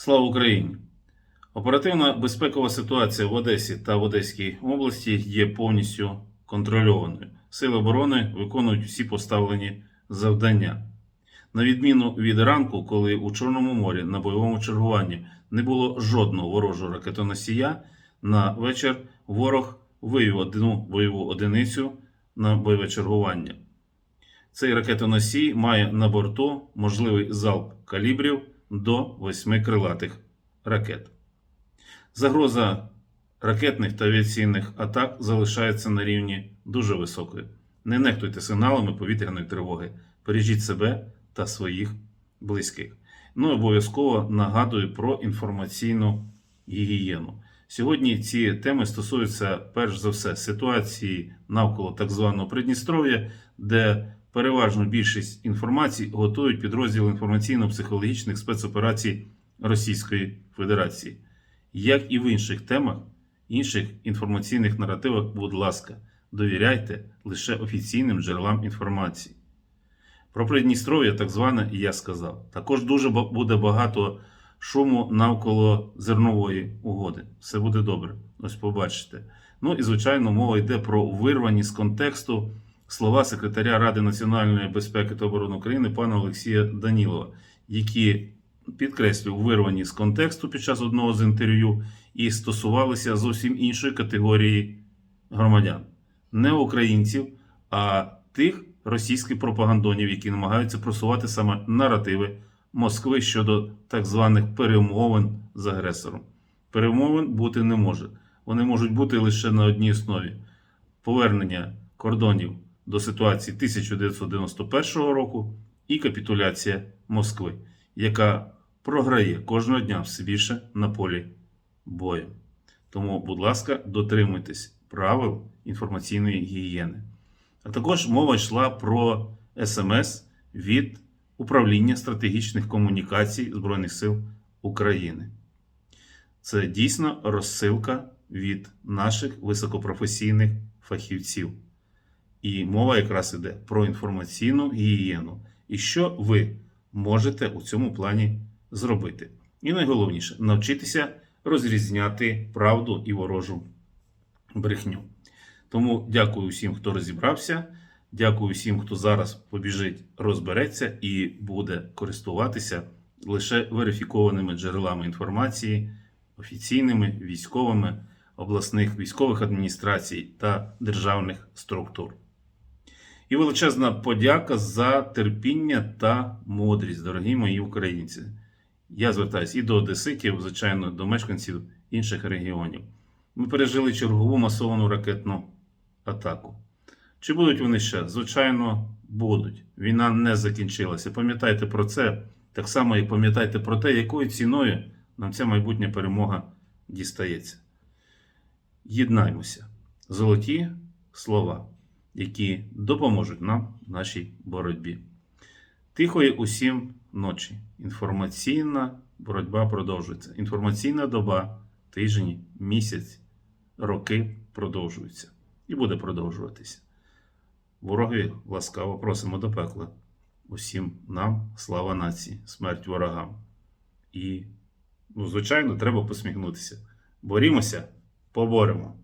Слава Україні! Оперативна безпекова ситуація в Одесі та в Одеській області є повністю контрольованою. Сили оборони виконують всі поставлені завдання. На відміну від ранку, коли у Чорному морі на бойовому чергуванні не було жодного ворожого ракетоносія, на вечір ворог вивів одну бойову одиницю на бойове чергування. Цей ракетоносій має на борту можливий залп калібрів до восьми крилатих ракет. Загроза ракетних та авіаційних атак залишається на рівні дуже високої. Не нехтуйте сигналами повітряної тривоги. Бережіть себе та своїх близьких. Ну і обов'язково нагадую про інформаційну гігієну. Сьогодні ці теми стосуються перш за все ситуації навколо так званого Придністров'я, де переважну більшість інформації готують підрозділи інформаційно-психологічних спецоперацій Російської Федерації. Як і в інших темах, інших інформаційних наративах, будь ласка, довіряйте лише офіційним джерелам інформації. Про Придністров'я, так зване, я сказав. Також дуже буде багато шуму навколо зернової угоди. Все буде добре. Ось побачите. Ну і звичайно, мова йде про вирвані з контексту слова секретаря Ради національної безпеки та оборони України пана Олексія Данілова, які підкреслюю, вирвані з контексту під час одного з інтерв'ю і стосувалися зовсім іншої категорії громадян, не українців, а тих російських пропагандонів, які намагаються просувати саме наративи Москви щодо так званих перемовин з агресором. Перемовин бути не може. Вони можуть бути лише на одній основі: повернення кордонів до ситуації 1991 року і капітуляція Москви, яка програє кожного дня все більше на полі бою. Тому, будь ласка, дотримуйтесь правил інформаційної гігієни. А також мова йшла про смс від управління стратегічних комунікацій Збройних сил України. Це дійсно розсилка від наших високопрофесійних фахівців. І мова якраз іде про інформаційну гігієну. І що ви можете у цьому плані зробити. І найголовніше навчитися розрізняти правду і ворожу брехню. Тому дякую всім, хто розібрався. Дякую всім, хто зараз побіжить, розбереться і буде користуватися лише верифікованими джерелами інформації, офіційними, військовими, обласних військових адміністрацій та державних структур. І величезна подяка за терпіння та мудрість, дорогі мої українці. Я звертаюся і до одеситів, звичайно, до мешканців інших регіонів. Ми пережили чергову масовану ракетну атаку. Чи будуть вони ще? Звичайно, будуть. Війна не закінчилася. Пам'ятайте про це, так само, як пам'ятайте про те, якою ціною нам ця майбутня перемога дістається. Єднаймося. Золоті слова, які допоможуть нам в нашій боротьбі. Тихої усім ночі. Інформаційна боротьба продовжується. Інформаційна доба, тижні, місяць, роки продовжуються і буде продовжуватися. Вороги ласкаво просимо до пекла. Усім нам слава нації, смерть ворогам. І, ну, звичайно, треба посміхнутися. Борімося, поборемо.